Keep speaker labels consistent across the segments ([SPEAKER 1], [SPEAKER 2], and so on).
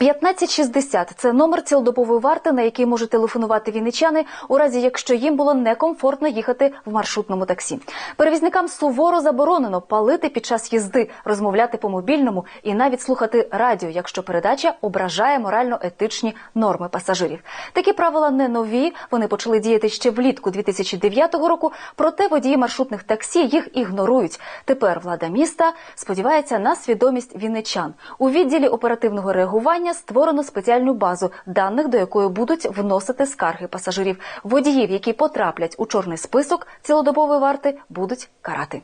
[SPEAKER 1] 1560 – це номер цілодобової варти, на який можуть телефонувати вінничани, у разі якщо їм було некомфортно їхати в маршрутному таксі. Перевізникам суворо заборонено палити під час їзди, розмовляти по мобільному і навіть слухати радіо, якщо передача ображає морально-етичні норми пасажирів. Такі правила не нові. Вони почали діяти ще влітку 2009 року. Проте водії маршрутних таксі їх ігнорують. Тепер влада міста сподівається на свідомість вінничан. У відділі оперативного реагування створено спеціальну базу даних, до якої будуть вносити скарги пасажирів. Водіїв, які потраплять у чорний список цілодобової варти, будуть карати.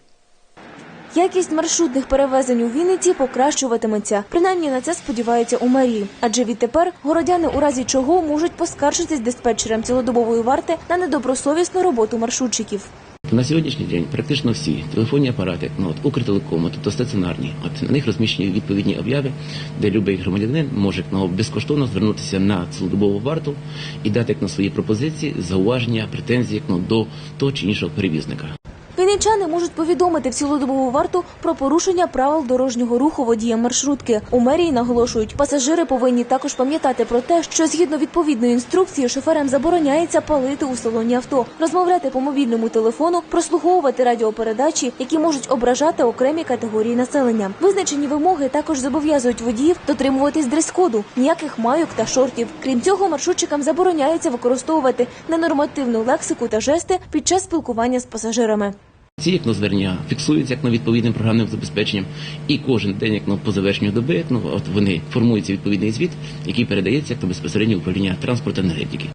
[SPEAKER 2] Якість маршрутних перевезень у Вінниці покращуватиметься. Принаймні на це сподіваються у мерії. Адже відтепер городяни у разі чого можуть поскаржитись диспетчерам цілодобової варти на недобросовісну роботу маршрутчиків.
[SPEAKER 3] На сьогоднішній день практично всі телефонні апарати, ну от Укртелекому, тобто стаціонарні, от на них розміщені відповідні обяви, де будь-який громадянин може ну, безкоштовно звернутися на цілодобову варту і дати як на свої пропозиції, зауваження, претензії ну, до того чи іншого перевізника.
[SPEAKER 2] Вінничани можуть повідомити в цілодобову варту про порушення правил дорожнього руху водіям маршрутки. У мерії наголошують, пасажири повинні також пам'ятати про те, що згідно відповідної інструкції шоферам забороняється палити у салоні авто, розмовляти по мобільному телефону, прослуховувати радіопередачі, які можуть ображати окремі категорії населення. Визначені вимоги також зобов'язують водіїв дотримуватись дрес-коду, ніяких майок та шортів. Крім цього, маршрутчикам забороняється використовувати ненормативну лексику та жести під час спілкування з пасажирами.
[SPEAKER 3] Ці як звернення фіксуються як на відповідним програмним забезпеченням, і кожен день, як на по завершенню доби, ну, от вони формується відповідний звіт, який передається як на безпосередньо управління транспорту енергетики.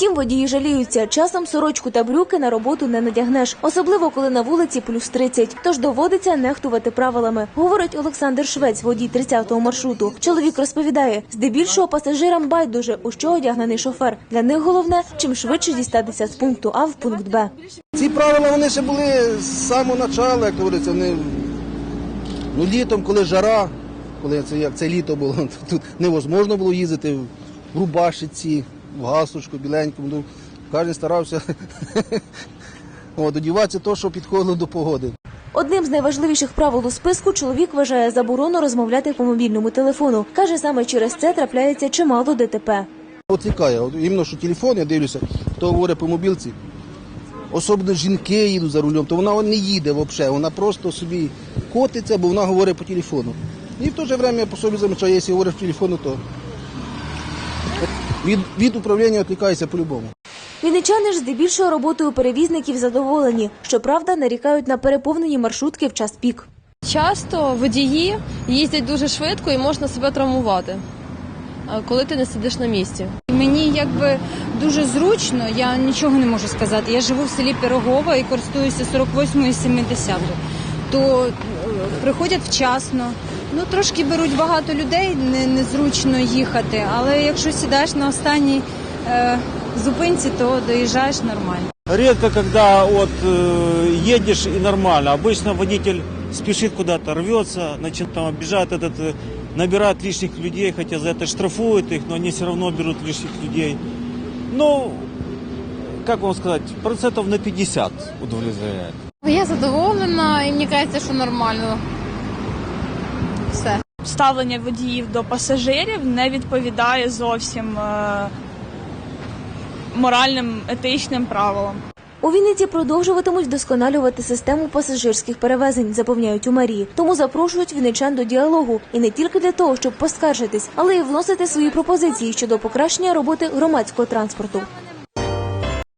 [SPEAKER 2] Втім, водії жаліються, часом сорочку та брюки на роботу не надягнеш, особливо коли на вулиці плюс 30. Тож доводиться нехтувати правилами, говорить Олександр Швець, водій 30-го маршруту. Чоловік розповідає, здебільшого пасажирам байдуже, у що одягнений шофер. Для них головне, чим швидше дістатися з пункту А в пункт Б.
[SPEAKER 4] Ці правила вони ще були з самого початку, як говориться, вони ну, літом, коли жара, коли це як це літо було, тут невозможно було їздити в рубашиці, в галстучку, біленькому. Ну, кожен старався от, одіватися то, що підходило до погоди.
[SPEAKER 2] Одним з найважливіших правил у списку чоловік вважає заборону розмовляти по мобільному телефону. Каже, саме через це трапляється чимало ДТП.
[SPEAKER 4] От цікає, от, іменно що телефон, я дивлюся, хто говорить по мобілці. Особливо жінки їдуть за рулем, то вона не їде взагалі, вона просто собі котиться, бо вона говорить по телефону. І в то же время я по собі замічаю, якщо говориш по телефону, то від, від управління відлікається по-любому.
[SPEAKER 2] Вінничани ж здебільшого роботою перевізників задоволені. Щоправда, нарікають на переповнені маршрутки в час пік.
[SPEAKER 5] Часто водії їздять дуже швидко і можна себе травмувати, е, коли ти не сидиш на місці.
[SPEAKER 6] Мені якби дуже зручно, я нічого не можу сказати. Я живу в селі Пирогова і користуюся 48 і 70. То е, приходять вчасно. Ну трошки беруть багато людей, не, незручно їхати, але якщо сідаєш на останній е, зупинці, то доїжджаєш нормально.
[SPEAKER 7] Редко, когда вот э, едешь и нормально. Обычно водитель спешит куда-то, рвется, значит, там обижает этот, э, набирает лишних людей, хотя за это штрафуют их, но они все равно берут лишних людей. Ну, как вам сказать, процентов на 50 удовлетворяет.
[SPEAKER 8] Я задоволена і мені кажеться, що нормально. Все.
[SPEAKER 9] ставлення водіїв до пасажирів не відповідає зовсім е, моральним етичним правилам.
[SPEAKER 2] У Вінниці продовжуватимуть вдосконалювати систему пасажирських перевезень, запевняють у мерії. Тому запрошують вінничан до діалогу і не тільки для того, щоб поскаржитись, але й вносити свої пропозиції щодо покращення роботи громадського транспорту.